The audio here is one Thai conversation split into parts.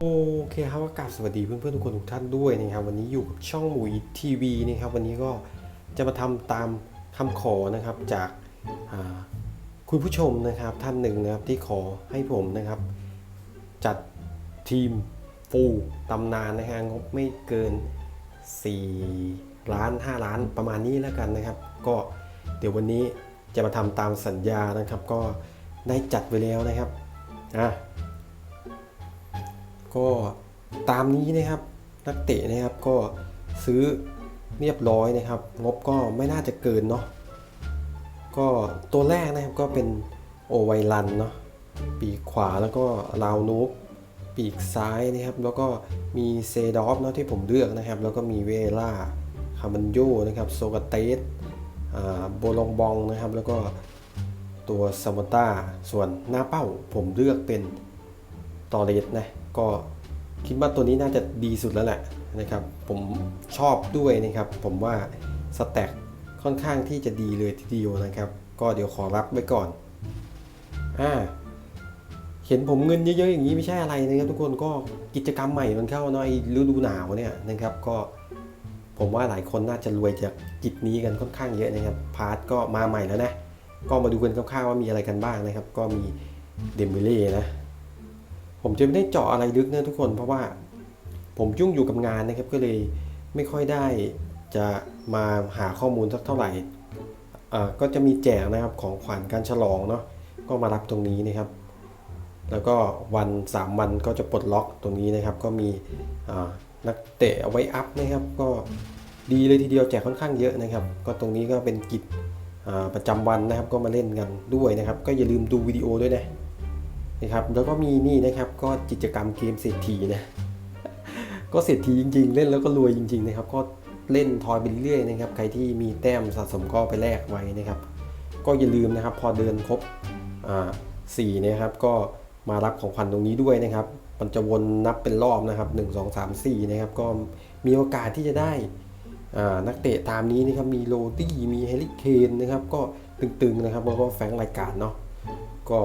โอเคครับก็กราบสวัสดีเพื่อนๆทุกคนทุกท่านด้วยนะครับวันนี้อยู่กับช่องหมุยทีวีนะครับวันนี้ก็จะมาทำตามคำขอนะครับจากาคุณผู้ชมนะครับท่านหนึ่งนะครับที่ขอให้ผมนะครับ จัดทีมฟูลตำนานนะฮะงบไม่เกิน 4 ล้าน 5 ล้านประมาณนี้แล้วกันนะครับ ก็เดี๋ยววันนี้จะมาทำตามสัญญานะครับ ก็ได้จัดไว้แล้วนะครับอะ ก็ตามนี้นะครับนักเตะนะครับก็ซื้อเรียบร้อยนะครับ งบก็ไม่น่าจะเกินเนาะก็ตัวแรกนะครับก็เป็นโอไวรันเนาะปีกขวาแล้วก็ลาวนูบปีกซ้ายนะครับแล้วก็มีเซดอฟเนาะที่ผมเลือกนะครับ แล้วก็มีเวล่าคามันโยนะครับโซกาเตสโบลองบองนะครับ แล้วก็ตัวซามต้าส่วนหน้าเป้าผมเลือกเป็นตอเรสนะ ก็คิดว่าตัวนี้น่าจะดีสุดแล้วแหละนะครับ ผมชอบด้วยนะครับ ผมว่าสแต็กค่อนข้างที่จะดีเลยทีเดียวนะครับ ก็เดี๋ยวขอรับไว้ก่อนอ่าเห็นผมเงินเยอะๆอย่างนี้ไม่ใช่อะไรนะครับทุกคนก็กิจกรรมใหม่มันเข้าเนาะไอ้ฤดูหนาวเนี่ยนะครับก็ผมว่าหลายคนน่าจะรวยจากกิจนี้กันค่อนข้างเยอะนะครับพาร์ทก็มาใหม่แล้วนะ ก็มาดูกันคร่าวๆว่ามีอะไรกันบ้างนะครับ ก็มีเดมเบเล่นะ ผมจะไม่ได้เจาะอะไรลึกนะทุกคน เพราะว่าผมยุ่งอยู่กับงานนะครับก็เลยไม่ค่อยได้จะมาหาข้อมูลสักเท่าไหร่อ่าก็จะมีแจกนะครับของขวัญการฉลองเนาะก็มารับตรงนี้นะครับ แล้วก็วัน 3 วันก็จะปลดล็อกตรงนี้นะครับ ก็มีอ่านักเตะเอาไว้อัพนะครับ ก็ดีเลยทีเดียวแจกค่อนข้างเยอะนะครับ ก็ตรงนี้ก็เป็นกิจประจำวันนะครับ ก็มาเล่นกันด้วยนะครับ ก็อย่าลืมดูวิดีโอด้วยนะ นะครับแล้วก็มีนี่นะครับก็กิจกรรมเกมเศรษฐีนะก็เศรษฐีจริง ๆ เล่นแล้วก็รวยจริง ๆ นะครับ ก็เล่นทอยไปเรื่อยนะครับ ใครที่มีแต้มสะสมก็ไปแลกไว้นะครับ ก็อย่าลืมนะครับ พอเดินครบอ่าสี่นะครับ ก็มารับของขวัญตรงนี้ด้วยนะครับมันจะวนนับเป็นรอบนะครับ 1 2 3 4 นะครับ ก็มีโอกาสที่จะได้อ่านักเตะตามนี้นะครับ มีโรดี้ มีเฮลิเคนนะครับ ก็ตึงๆนะครับแล้วก็แฟรงรายการเนาะ ก็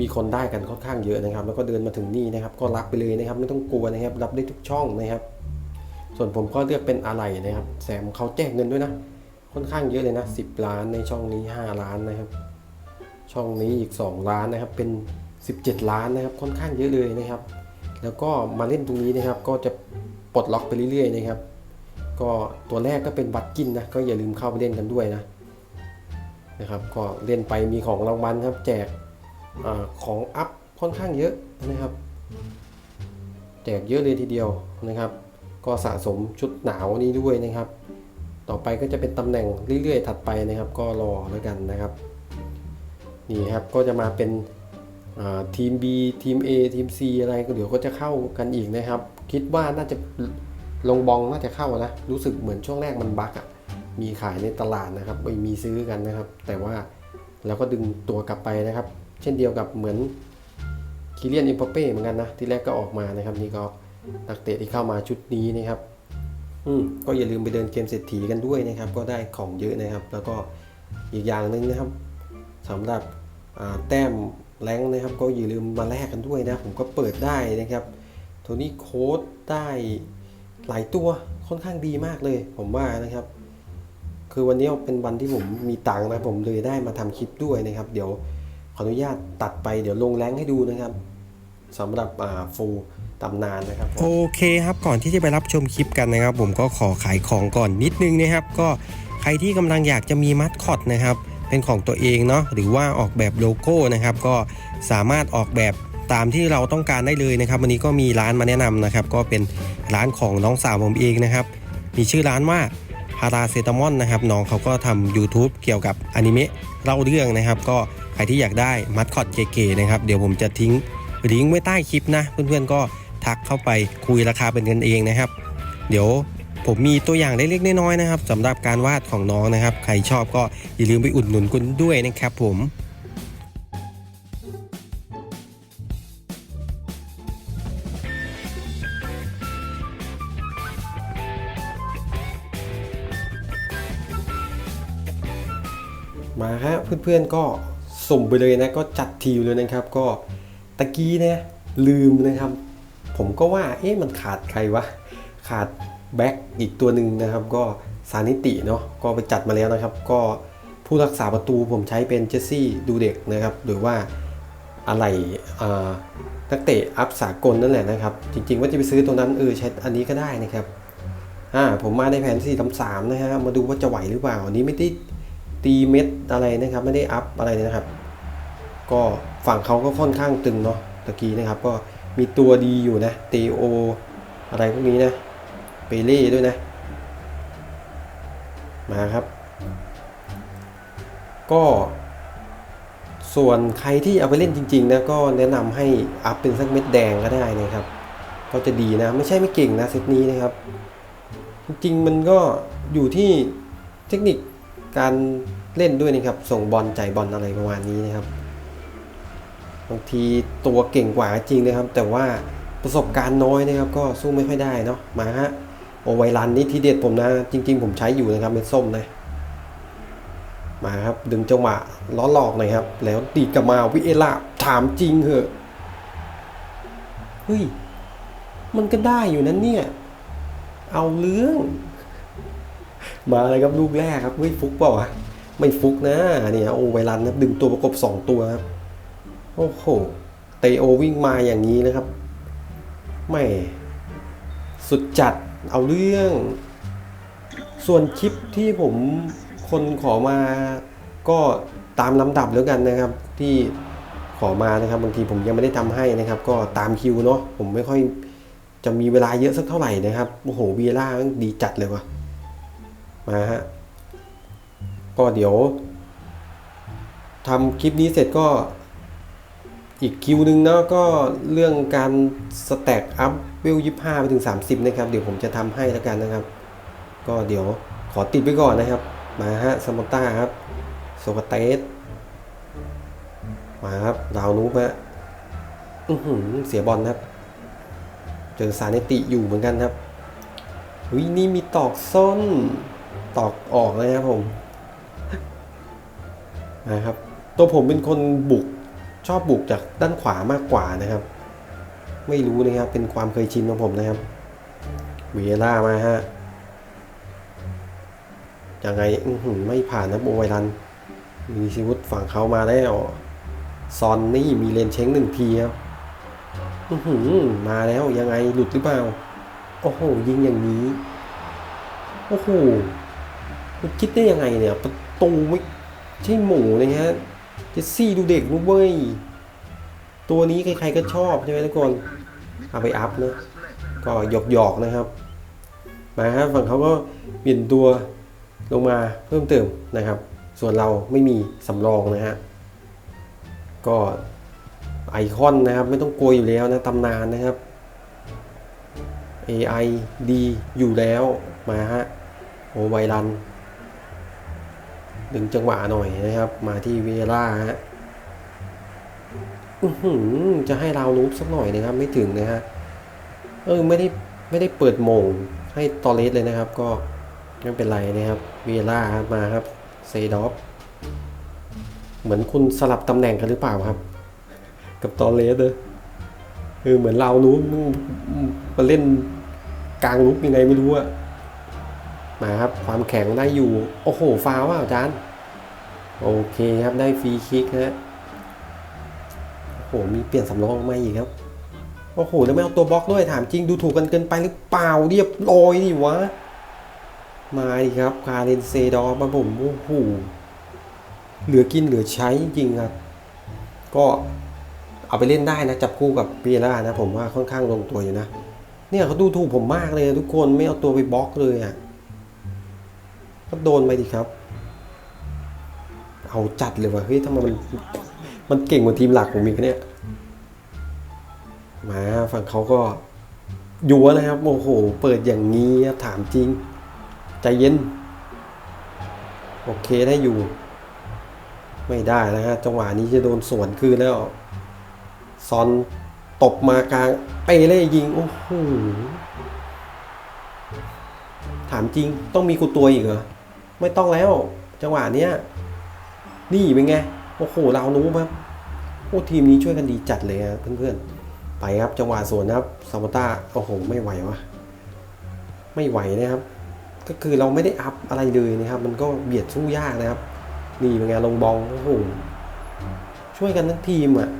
มีคนได้กันค่อนข้างเยอะนะครับ แล้วก็เดินมาถึงนี่นะครับ ก็รับไปเลยนะครับ ไม่ต้องกลัวนะครับ รับได้ทุกช่องนะครับ ส่วนผมก็เลือกเป็นอะไรนะครับแซมเขาแจกเงินด้วยนะ ค่อนข้างเยอะเลยนะ10 ล้านในช่องนี้ 5 ล้านนะครับ ช่องนี้อีก 2 ล้านนะครับ เป็น 17 ล้านนะครับ ค่อนข้างเยอะเลยนะครับ แล้วก็มาเล่นตรงนี้นะครับ ก็จะปลดล็อกไปเรื่อยๆนะครับ ก็ตัวแรกก็เป็นบัตรกินนะ ก็อย่าลืมเข้าไปเล่นกันด้วยนะนะครับ ก็เล่นไปมีของรางวัลครับ แจก อของอัพค่อนข้างเยอะนะครับแจกเยอะเลยทีเดียวนะครับ ก็สะสมชุดหนาวนี้ด้วยนะครับ ต่อไปก็จะเป็นตำแหน่งเรื่อยๆ ถัดไปนะครับ ก็รอแล้วกันนะครับนี่ครับก็จะมาเป็นทีม B ทีม A ทีม C อะไรก็เดี๋ยวก็จะเข้ากันอีกนะครับ คิดว่าน่าจะลงบองน่าจะเข้านะรู้สึกเหมือนช่วงแรกมันบั๊กอะมีขายในตลาดนะครับไม่มีซื้อกันนะครับ แต่ว่าเราก็ดึงตัวกลับไปนะครับ เช่นเดียวกับเหมือนคิเลียนอิมปเป้เหมือนกันนะ ที่แรกก็ออกมานะครับนี่ก็นักเตะที่เข้ามาชุดนี้นะครับอืมก็อย่าลืมไปเดินเกมเศรษฐีกันด้วยนะครับ ก็ได้ของเยอะนะครับ แล้วก็อีกอย่างหนึ่งนะครับสำหรับแต้มแรงนะครับ ก็อย่าลืมมาแลกกันด้วยนะผมก็เปิดได้นะครับโทนี่โค้ดได้หลายตัวค่อนข้างดีมากเลย ผมว่านะครับ คือวันนี้เป็นวันที่ผมมีตังค์นะผมเลยได้มาทำคลิปด้วยนะครับ เดี๋ยว ขออนุญาตตัดไปเดี๋ยวลงแรงให้ดูนะครับสำหรับอ่าฟูตำนานนะครับโอเคครับก่อนที่จะไปรับชมคลิปกันนะครับ ผมก็ขอขายของก่อนนิดนึงนะครับ ก็ใครที่กำลังอยากจะมีมัดคอตนะครับ เป็นของตัวเองเนาะหรือว่าออกแบบโลโก้นะครับ ก็สามารถออกแบบตามที่เราต้องการได้เลยนะครับ วันนี้ก็มีร้านมาแนะนำนะครับ ก็เป็นร้านของน้องสาวผมเองนะครับ มีชื่อร้านว่าพาราเซตามอนนะครับน้องเขาก็ทำ YouTube เกี่ยวกับอนิเมะเล่าเรื่องนะครับ ก็ รที่อยากได้มัดคอตเก๋ๆนะครับ เดี๋ยวผมจะทิ้งลิงก์ไว้ใต้คลิปนะ เพื่อนๆก็ทักเข้าไปคุยราคาเป็นกันเองนะครับ เดี๋ยวผมมีตัวอย่างเล็กๆน้อยๆนะครับสำหรับการวาดของน้องนะครับ ใครชอบก็อย่าลืมไปอุดหนุนกันด้วยนะครับผมมาครับเพื่อนๆก็ สุ่มไปเลยนะก็จัดทีมเลยนะครับ ก็ตะกี้เนี่ยลืมนะครับ ผมก็ว่าเอ๊ะมันขาดใครวะขาดแบ็กอีกตัวหนึ่งนะครับ ก็ซานิติเนาะก็ไปจัดมาแล้วนะครับ ก็ผู้รักษาประตูผมใช้เป็นเจสซี่ดูเด็กนะครับหรือว่าอะไรนักเตะอัพสากลนั่นแหละนะครับ จริงๆว่าจะไปซื้อตัวนั้นเออใช้อันนี้ก็ได้นะครับอ่าผมมาในแผน4ทำสามนะฮะมาดูว่าจะไหวหรือเปล่าอันนี้ไม่ได้ ตีเม็ดอะไรนะครับ ไม่ได้อัพอะไรนะครับ ก็ฝั่งเขาก็ค่อนข้างตึงเนาะตะกี้นะครับ ก็มีตัวดีอยู่นะเตโอ อะไรพวกนี้นะเปเล่ด้วยนะ มาครับ ก็ส่วนใครที่เอาไปเล่นจริงๆนะก็แนะนำให้อัพเป็นสักเม็ดแดงก็ได้นะครับ ก็จะดีนะ ไม่ใช่ไม่เก่งนะเซตนี้นะครับ จริงๆมันก็อยู่ที่เทคนิค การเล่นด้วยนะครับ ส่งบอลจ่ายบอลอะไรประมาณนี้นะครับ บางทีตัวเก่งกว่าจริงนะครับ แต่ว่าประสบการณ์น้อยนะครับ ก็สู้ไม่ค่อยได้เนาะ มาฮะ โอไวรันนี่ทีเด็ดผมนะ จริง ๆ ผมใช้อยู่นะครับเป็นส้มนะ มาครับดึงจังหวะล้อหลอกหน่อยครับ แล้วตีกลับมาวิเอล่าถามจริงเหอะ เฮ้ย มันก็ได้อยู่นั้นเนี่ย เอาเรื่อง มาเลยครับลูกแรกครับเฮ้ยฟุกเปล่าวะไม่ฟุกนะเนี่ยโอไวรันนะดึงตัวประกบ 2 ตัวครับโอ้โหเตโอวิ่งมาอย่างนี้นะครับไม่สุดจัดเอาเรื่อง ส่วนคลิปที่ผมคนขอมาก็ตามลำดับแล้วกันนะครับ ที่ขอมานะครับบางทีผมยังไม่ได้ทำให้นะครับ ก็ตามคิวเนาะผมไม่ค่อยจะมีเวลาเยอะสักเท่าไหร่นะครับโอ้โหเวียร่าดีจัดเลยว่ะ มาฮะก็เดี๋ยวทำคลิปนี้เสร็จก็อีกคิวหนึ่งเนาะก็เรื่องการสแต็กอัพเวลยี่ห้าไปถึง 30 นะครับ เดี๋ยวผมจะทำให้แล้วกันนะครับ ก็เดี๋ยวขอติดไว้ก่อนนะครับ มาฮะสมอต้าครับโซกาเตสมาครับดาวนูปฮะอื้อหือเสียบอลครับ เจอซาเนติอยู่เหมือนกันครับวินี่มีตอกส้น ตอกออกเลยครับผม นะครับ ตัวผมเป็นคนบุกชอบบุกจากด้านขวามากกว่านะครับ ไม่รู้นะครับ เป็นความเคยชินของผมนะครับเวียร่ามาฮะยังไงหือไม่ผ่านนะโบไวรัน มีชีวิตฝั่งเขามาแล้วซอนนี่มีเลนเช้งหนึ่งทีครับหือมาแล้วยังไงหลุดหรือเปล่า โอ้โห ยิงอย่างนี้ โอ้โห มันคิดได้ยังไงเนี่ยประตูไม่ใช่หมูนะฮะเจสซี่ดูเด็กรู้เว้ย ตัวนี้ใครๆก็ชอบใช่ไหมทุกคนเอาไปอัพนะก็หยอกๆนะครับมาครับฝั่งเขาก็เปลี่ยนตัวลงมาเพิ่มเติมนะครับ ส่วนเราไม่มีสำรองนะฮะก็ไอคอนนะครับไม่ต้องกลัวอยู่แล้วนะตำนานนะครับ AI ดีอยู่แล้วมาฮะโอไวรัน ดึงจังหวะหน่อยนะครับ มาที่เวล่าฮะอือหือจะให้เรานูบสักหน่อยนะครับ ไม่ถึงนะฮะเออไม่ได้ไม่ได้เปิดโมงให้ตอเลสเลยนะครับ ก็ไม่เป็นไรนะครับเวล่ามาครับเซดอฟเหมือนคุณสลับตำแหน่งกันหรือเปล่าครับ กับตอเลสเลยเออเหมือนเรานูบมึงมาเล่นกลางลุกยังไงไม่รู้อะ มาครับ ความแข็งได้อยู่ โอ้โห ฟาวว่าอาจารย์ โอเคครับ ได้ฟรีคิกฮะ โอ้โห มีเปลี่ยนสำรองมาอีกครับ โอ้โห แล้วไม่เอาตัวบล็อกด้วย ถามจริง ดูถูกกันเกินไปหรือเปล่า เรียบร้อยดิวะ มาดิครับคาเรนเซดอมาผม โอ้โห เหลือกินเหลือใช้จริงครับ ก็เอาไปเล่นได้นะ จับคู่กับเปียร่านะ ผมว่าค่อนข้างลงตัวอยู่นะเนี่ยเขาดูถูกผมมากเลยทุกคนไม่เอาตัวไปบล็อกเลยอะ ก็โดนไปดิครับ เอาจัดเลยว่ะเฮ้ยทำไมมันมันเก่งกว่าทีมหลักผมอีกเนี่ยมาฝั่งเขาก็ยัวนะครับโอ้โห เปิดอย่างนี้ครับถามจริง ใจเย็น โอเคได้อยู่ ไม่ได้แล้วฮะจังหวะนี้จะโดนสวนคืนแล้วซอนตบมากลางเปเล่ยิง โอ้โหถามจริงต้องมีกูตัวอีกเหรอ ไม่ต้องแล้ว จังหวะเนี้ยนี่เป็นไงโอ้โหเรานู้ครับโอ้ทีมนี้ช่วยกันดีจัดเลยครับเพื่อนๆไปครับจังหวะสวนนะครับซามต้าโอ้โหไม่ไหววะไม่ไหวนะครับ ก็คือเราไม่ได้อัพอะไรเลยนะครับ มันก็เบียดสู้ยากนะครับนี่เป็นไงลงบองโอ้โหช่วยกันทั้งทีมอะ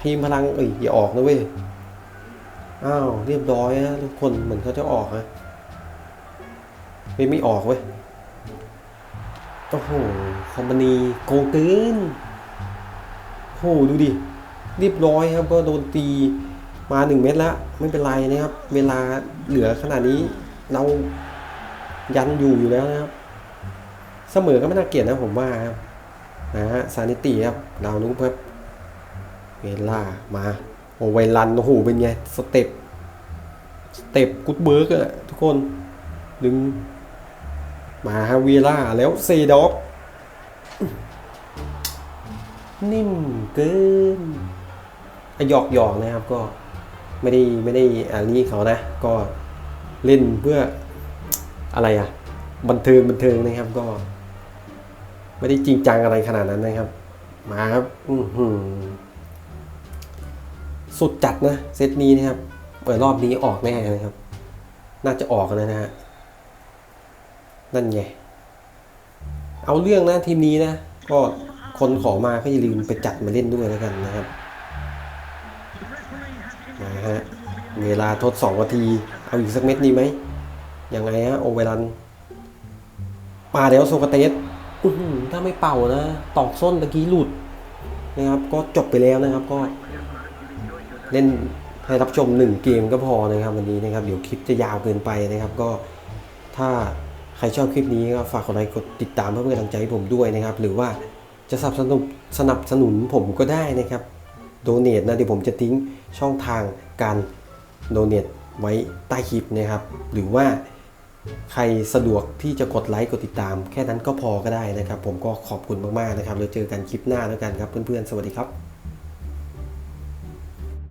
ทีมพลังเอ้ยอย่าออกนะเว้ยอ้าวเรียบร้อยนะทุกคนเหมือนเขาจะออกนะ ไม่ไม่ออกเว้ย โอ้โห คอมมานีโกงเกินโอ้โหดูดิเรียบร้อยครับก็โดนตีมาหนึ่งเม็ดแล้ว ไม่เป็นไรนะครับ เวลาเหลือขนาดนี้ เรายันอยู่อยู่แล้วนะครับ เสมอก็ไม่น่าเกลียดนะผมว่าครับนะฮะซานิตีครับดาวนุ๊ครับเวลามาโอไวรันโอ้โหเป็นไง สเต็ปสเต็ปกุดเบิร์กอะทุกคนดึง มาฮะเวล่าแล้วเซด็อกนิ่มเกินหยอกหยอกนะครับก็ไม่ได้ไม่ได้อันนี้เขานะ ก็เล่นเพื่ออะไรอะบันเทิงบันเทิงนะครับก็ ไม่ได้จริงจังอะไรขนาดนั้นนะครับ มาครับอืหสุดจัดนะเซตนี้นะครับเปิดรอบนี้ออกแน่นะครับ น่าจะออกนะฮะ นั่นไง เอาเรื่องนะทีมนี้นะ ก็คนขอมาก็อย่าลืมไปจัดมาเล่นด้วยแล้วกันนะครับนะฮะเวลาทดสองนาที เอาอีกสักเม็ดนี้ไหมยังไงฮะโอเวรันมาเดี๋ยวโซกเตสถ้าไม่เป่านะ ตอกส้นตะกี้หลุดนะครับ ก็จบไปแล้วนะครับก็ เล่นให้รับชมหนึ่งเกมก็พอนะครับวันนี้นะครับ เดี๋ยวคลิปจะยาวเกินไปนะครับก็ถ้า ใครชอบคลิปนี้ก็ฝากกดไลค์กดติดตามเพื่อเป็นกำลังใจให้ผมด้วยนะครับ หรือว่าจะสนับสนุนสนับสนุนผมก็ได้นะครับโดเน a นะเดี๋ยวผมจะทิ้งช่องทางการโดเน a ไว้ใต้คลิปนะครับ หรือว่าใครสะดวกที่จะกดไลค์กดติดตาม แค่นั้นก็พอก็ได้นะครับ ผมก็ขอบคุณมากๆนะครับแล้วเจอกันคลิปหน้าแล้วกันครับเพื่อนๆ สวัสดีครับ